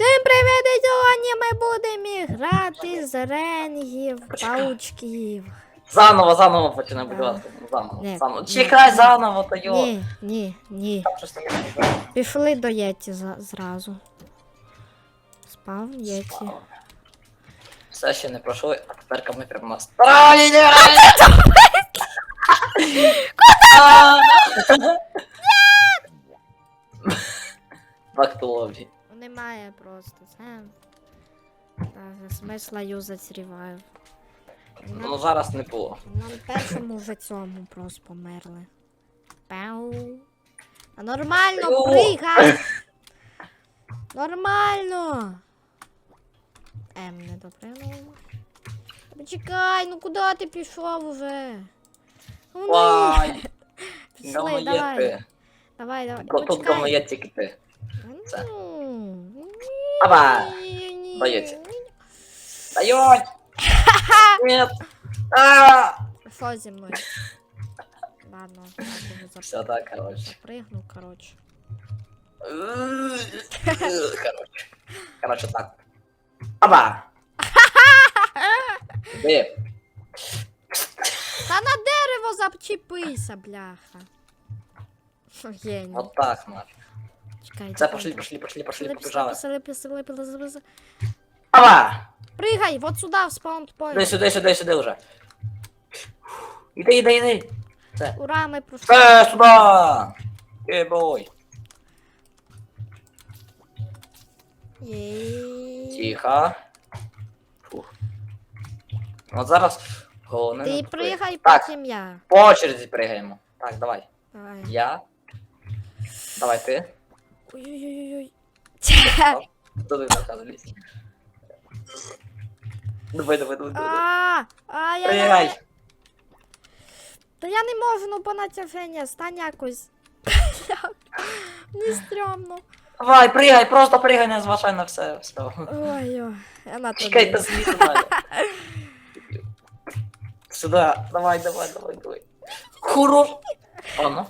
Всім привіт! і Сьогодні ми будемо грати з ренгів, паучків. Заново, заново починай, будь ласка. Заново, Ні, заново. Чекай заново, то йо. Ні, ні, ні. Там щось таке не знаю. Пішли до Єті за- зразу. Спав Єті. Все ще не пройшли, а тепер ми прямо на. Back to lobby. Немає просто. Це. Та, смисла юзать ревайв. Ну зараз не було. На першому вже цьому просто померли. Пау. А нормально, пригай! Нормально! Ем, не допригнув. Почекай, ну куди ти пішов уже? Ну. Вай, Пішли, давай. Давай, давай. Тут говно є тільки ти. Ну, Ні, Даєте. ні. Нет! А! Що зі мною? Ладно, я Все так, короче. запригнув, коротше. Короче. Короче, так. Аба! Де? Та на дерево запчепися, бляха. Геній. Вот так, нахуй. Чекай. Це пошли, пошли, пошли, пошли, пішли, пішли, пішли, пішли. Аба! Пригай, вот сюда, в спаун Іди point. сюди, сюди, сюди вже. Іди, іди, іди. Це. Ура, ми пройшли. Все, сюди! Ей-бой. Тихо. Фух. От зараз головне Ти пригай, Так, потім я. по очереді пригаємо. Так, давай. Давай. Я. Давай ти. Ой-ой-ой-ой. Так залізь. Давай, давай, давай, давай. А, а, я, Пригай. Та я не можу, ну по натяження, стань якось. Мені стрьомно. Давай, пригай, просто пригай, не зважай на все. все. Ой-ой, я на Чекай, тобі. та злізу далі. Сюди, давай, давай, давай, давай. Хорош. Ну,